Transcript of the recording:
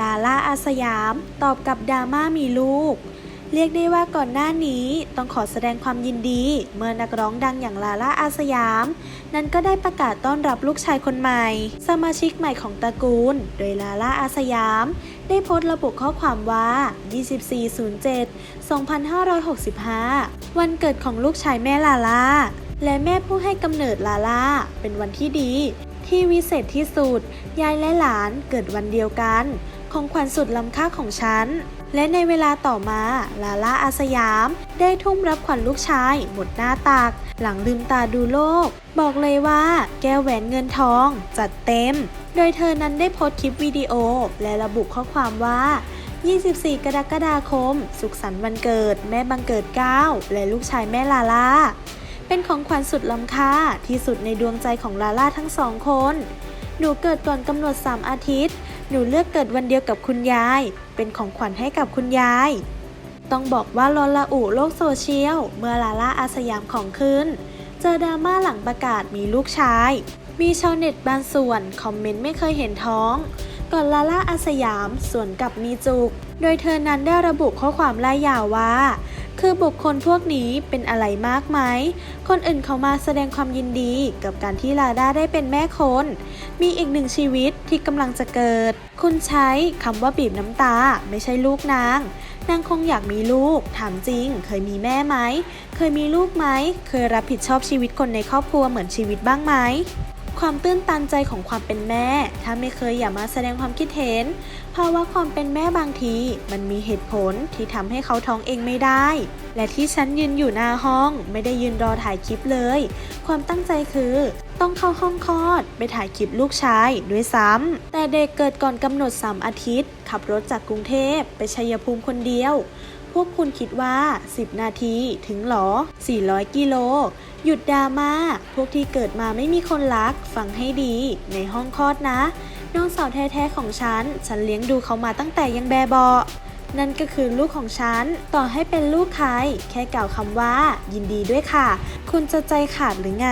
ลาล่าอาสยามตอบกับดราม่ามีลูก เรียกได้ว่าก่อนหน้านี้ต้องขอแสดงความยินดี เมื่อนักร้องดังอย่างลาล่าอาสยาม นั้นก็ได้ประกาศต้อนรับลูกชายคนใหม่ สมาชิกใหม่ของตระกูล โดยลาล่าอาสยาม ได้โพสต์ระบุข้อความว่า 2407 2565 วันเกิดของลูกชายแม่ลาล่าและแม่ผู้ให้กำเนิดลาล่า เป็นวันที่ดีที่วิเศษที่สุด ยายและหลานเกิดวันเดียวกัน ของขวัญสุดล้ำค่าของฉัน และในเวลาต่อมา ลาล่าอาสยาม ได้ทุ่มรับขวัญลูกชาย หมดหน้าตักหลังลืมตาดูโลก บอกเลยว่า แก้วแหวนเงินทอง จัดเต็ม โดยเธอนั้นได้โพสต์คลิปวิดีโอ และระบุข้อความว่า24 กรกฎาคม สุขสันต์วันเกิด แม่บังเกิดเก้าและลูกชายแม่ลาล่าเป็นของขวัญสุดล้ำค่าที่สุดในดวงใจของลาล่าทั้งสองคน หนูเกิดก่อนกำหนด 3 อาทิตย์ หนูเลือกเกิดวันเดียวกับคุณยาย เป็นของขวัญให้กับคุณยาย ต้องบอกว่าลอละอุโลกโซเชียล เมื่อลาล่าอาสยามของขึ้น เจอดราม่าหลังประกาศมีลูกชาย มีชาวเน็ตบางส่วน คอมเมนต์ไม่เคยเห็นท้อง ก่อนลาล่าอาสยามส่วนกับมีจุก โดยเธอนั้นได้ระบุข้อความล่ายยาวว่า คือบุคคลพวกนี้เป็นอะไรมากไหม คนอื่นเขามาแสดงความยินดีกับการที่ลาด้าได้เป็นแม่คน มีอีกหนึ่งชีวิตที่กำลังจะเกิด คุณใช้คำว่าบีบน้ำตาไม่ใช่ลูกนาง นางคงอยากมีลูก ถามจริง เคยมีแม่ไหม เคยมีลูกไหม เคยรับผิดชอบชีวิตคนในครอบครัวเหมือนชีวิตบ้างไหม ความตื้นตันใจของความเป็นแม่ ถ้าไม่เคยอย่ามาแสดงความคิดเห็น ภาวะความเป็นแม่บางที มันมีเหตุผลที่ทำให้เขาท้องเองไม่ได้ และที่ฉันยืนอยู่หน้าห้อง ไม่ได้ยืนรอถ่ายคลิปเลย ความตั้งใจคือต้องเข้าห้องคลอด ไปถ่ายคลิปลูกชายด้วยซ้ำ แต่เด็กเกิดก่อนกำหนด 3 อาทิตย์ ขับรถจากกรุงเทพไปชัยภูมิคนเดียว พวกคุณคิดว่า 10 นาทีถึงหรอ 400 กิโล หยุดดราม่าพวกที่เกิดมาไม่มีคนรัก ฟังให้ดีในห้องคลอดนะ น้องสาวแท้ๆของฉัน ฉันเลี้ยงดูเขามาตั้งแต่ยังแบเบาะนั่นก็คือลูกของฉัน ต่อให้เป็นลูกใคร แค่กล่าวคำว่า ยินดีด้วยค่ะ คุณจะใจขาดหรือไง